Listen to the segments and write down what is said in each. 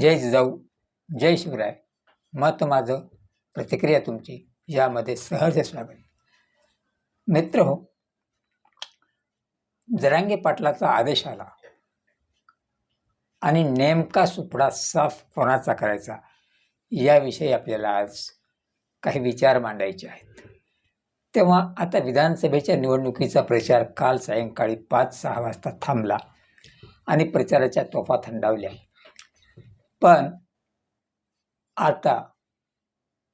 जय जिजाऊ जय शिवराय. मत माझं प्रतिक्रिया तुमची यामध्ये सहज स्वागत. मित्र हो जरांगे पाटलाचा आदेश आला. आणि नेमका सुपडा साफ कोणाचा करायचा याविषयी आपल्याला आज काही विचार मांडायचे आहेत. तेव्हा आता विधानसभेच्या निवडणुकीचा प्रचार काल सायंकाळी पाच सहा वाजता थांबला. आणि प्रचाराच्या तोफा थंडावल्या. पण आता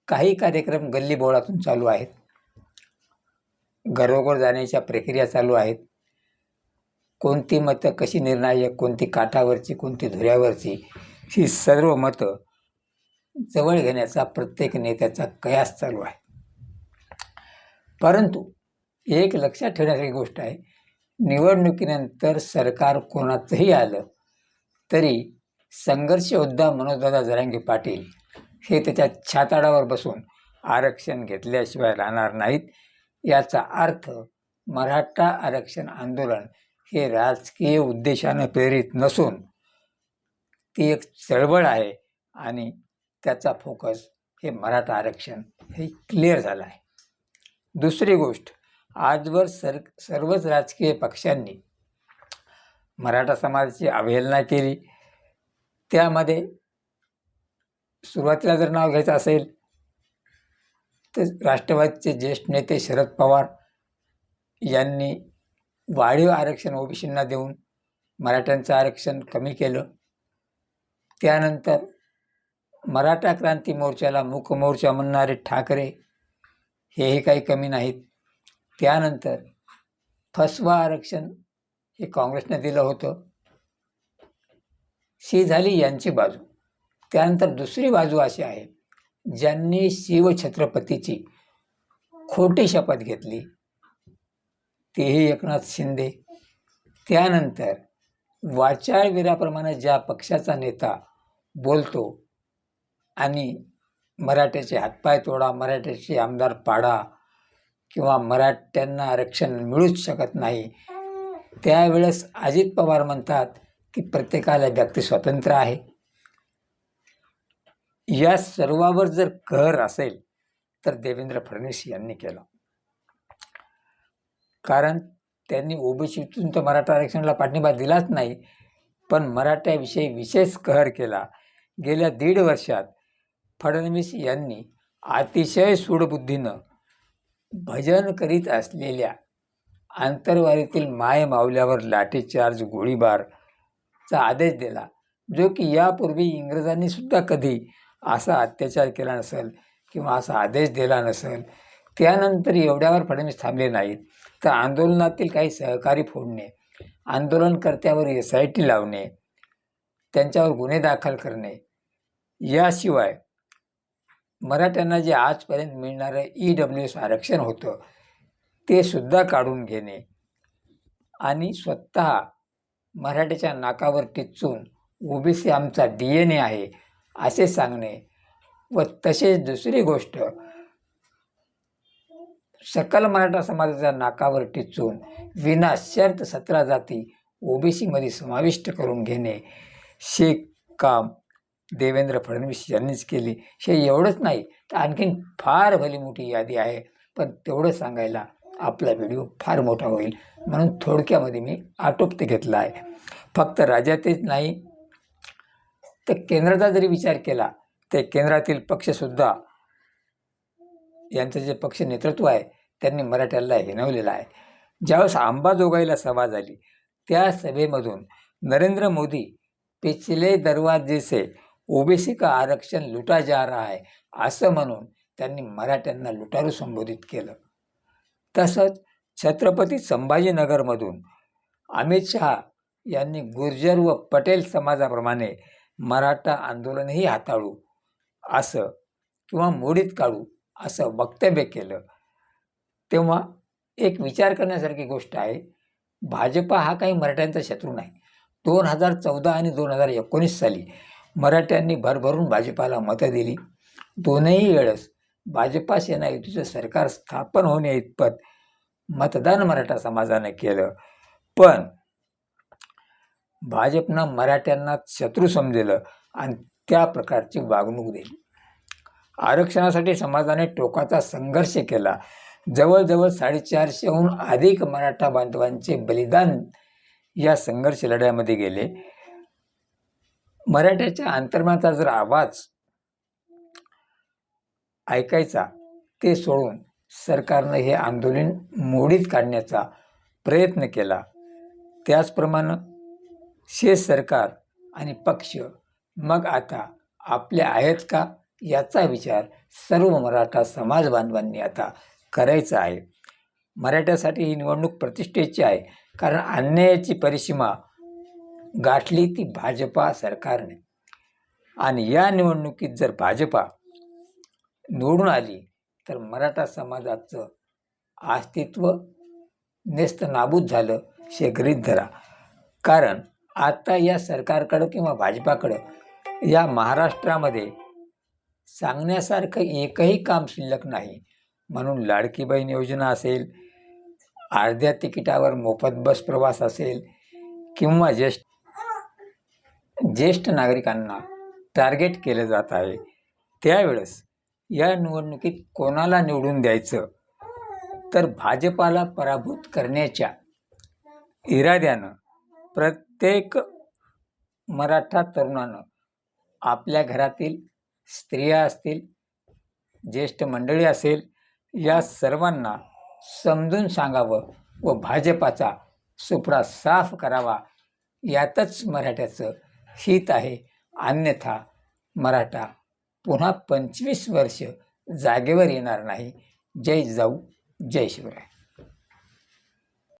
काही कार्यक्रम गल्लीबोळातून चालू आहेत. घरोघर जाण्याच्या प्रक्रिया चालू आहेत. कोणती मतं कशी निर्णायक कोणती काठावरची कोणती धुऱ्यावरची ही सर्व मतं जवळ घेण्याचा प्रत्येक नेत्याचा कयास चालू आहे. परंतु एक लक्षात ठेवण्यासारखी गोष्ट आहे. निवडणुकीनंतर सरकार कोणाचंही आलं तरी संघर्ष योद्धा मनोजदादा जरांगे पाटील हे त्याच्या छाताडावर बसून आरक्षण घेतल्याशिवाय राहणार नाहीत. याचा अर्थ मराठा आरक्षण आंदोलन हे राजकीय उद्देशानं प्रेरित नसून ती एक चळवळ आहे आणि त्याचा फोकस हे मराठा आरक्षण हे क्लिअर झालं आहे. दुसरी गोष्ट आजवर सर सर्वच राजकीय पक्षांनी मराठा समाजाची अवहेलना केली. त्यामध्ये सुरुवातीला जर नाव घ्यायचं असेल तर राष्ट्रवादीचे ज्येष्ठ नेते शरद पवार यांनी वाढीव आरक्षण ओबीसींना देऊन मराठ्यांचं आरक्षण कमी केलं. त्यानंतर मराठा क्रांती मोर्चाला मूक मोर्चा म्हणणारे ठाकरे हेही काही कमी नाहीत. त्यानंतर फसवा आरक्षण हे काँग्रेसने दिलं होतं. ही झाली यांची बाजू. त्यानंतर दुसरी बाजू अशी आहे ज्यांनी शिवछत्रपतीची खोटी शपथ घेतली. तेही एकनाथ शिंदे. त्यानंतर वाचाळवीराप्रमाणे ज्या पक्षाचा नेता बोलतो आणि मराठ्याचे हातपाय तोडा मराठ्याचे आमदार पाडा किंवा मराठ्यांना आरक्षण मिळूच शकत नाही त्यावेळेस अजित पवार म्हणतात की प्रत्येकाला व्यक्ती स्वातंत्र्य आहे. या सर्वावर जर कहर असेल तर देवेंद्र फडणवीस यांनी केला. कारण त्यांनी ओबीसीतून तर मराठा आरक्षणाला पाठिंबा दिलाच नाही पण मराठ्याविषयी विशेष कहर केला. गेल्या दीड वर्षात फडणवीस यांनी अतिशय सूडबुद्धीनं भजन करीत असलेल्या आंतरवारीतील माय मावल्यावर लाठीचार्ज गोळीबार चा आदेश दिला जो की यापूर्वी इंग्रजांनी सुद्धा कधी असा अत्याचार केला नसेल किंवा असा आदेश दिला नसेल त्यानंतर एवढ्यावर फडणवीस थांबले नाहीत. तर आंदोलनातील काही सहकारी फोडणे आंदोलनकर्त्यावर एस आय टी लावणे त्यांच्यावर गुन्हे दाखल करणे याशिवाय मराठ्यांना जे आजपर्यंत मिळणारं ई डब्ल्यू एस आरक्षण होतं ते सुद्धा काढून घेणे आणि स्वतः मराठीच्या नाकावर टिचून ओबीसी आमचा डी एन ए आहे असे सांगणे व तसेच दुसरी गोष्ट सकल मराठा समाजाच्या नाकावर टिचून विना शर्त सतरा जाती ओबीसीमध्ये समाविष्ट करून घेणे हे काम देवेंद्र फडणवीस यांनीच केले. हे एवढंच नाही तर आणखीन फार भली मोठी यादी आहे. पण तेवढं सांगायला आपला व्हिडिओ फार मोठा होईल म्हणून थोडक्यामध्ये मी आटोपते घेतला आहे. फक्त राज्यातच नाही तर केंद्राचा जरी विचार केला तर केंद्रातील पक्षसुद्धा यांचं जे पक्ष नेतृत्व आहे त्यांनी मराठ्याला हिनवलेलं आहे. ज्यावेळेस अंबाजोगाईला सभा झाली त्या सभेमधून नरेंद्र मोदी पिछले दरवाजे से ओबीसी का आरक्षण लुटा जा रहा है असं म्हणून त्यांनी मराठ्यांना लुटारू संबोधित केलं. तसंच छत्रपती संभाजीनगरमधून अमित शहा यांनी गुर्जर व पटेल समाजाप्रमाणे मराठा आंदोलनही हाताळू असं किंवा मोडीत काढू असं वक्तव्य केलं. तेव्हा एक विचार करण्यासारखी गोष्ट आहे भाजपा हा काही मराठ्यांचा शत्रू नाही. दोन हजार चौदा आणि दोन हजार एकोणीस साली मराठ्यांनी भरभरून भाजपाला मतं दिली. दोनही वेळेस भाजपा सेना युतीचं सरकार स्थापन होण्याइतपत मतदान मराठा समाजानं केलं. पण भाजपनं मराठ्यांना शत्रू समजलं आणि त्या प्रकारची वागणूक दिली. आरक्षणासाठी समाजाने टोकाचा संघर्ष केला. जवळजवळ साडेचारशेहून अधिक मराठा बांधवांचे बलिदान या संघर्ष लढ्यामध्ये गेले. मराठ्याच्या अंतर्मनाचा जर आवाज ऐकायचा ते सोडून सरकारनं हे आंदोलन मोडीत काढण्याचा प्रयत्न केला. त्याचप्रमाणे शे सरकार आणि पक्ष मग आता आपले आहेत का याचा विचार सर्व मराठा समाज बांधवांनी आता करायचा आहे. मराठ्यासाठी ही निवडणूक प्रतिष्ठेची आहे कारण अन्यायाची परिसीमा गाठली ती भाजपा सरकारने. आणि या निवडणुकीत जर भाजपा निवडून आली तर मराठा समाजाचं अस्तित्व नेस्त नाबूद झालं शे गृहीत धरा. कारण आता या सरकारकडं किंवा भाजपाकडं या महाराष्ट्रामध्ये सांगण्यासारखं एकही काम शिल्लक नाही. म्हणून लाडकी बहीण योजना असेल अर्ध्या तिकिटावर मोफत बस प्रवास असेल किंवा ज्येष्ठ ज्येष्ठ नागरिकांना टार्गेट केलं जात आहे त्यावेळेस या निवडणुकीत कोणाला निवडून द्यायचं? तर भाजपाला पराभूत करण्याच्या इराद्यानं प्रत्येक मराठा तरुणानं आपल्या घरातील स्त्रिया असतील ज्येष्ठ मंडळी असेल या सर्वांना समजून सांगावं व भाजपाचा सुपडा साफ करावा. यातच मराठ्याचं हित आहे. अन्यथा मराठा पुन्हा पंचवीस वर्ष जागेवर येणार नाही. जय जाऊ जय शिवराय.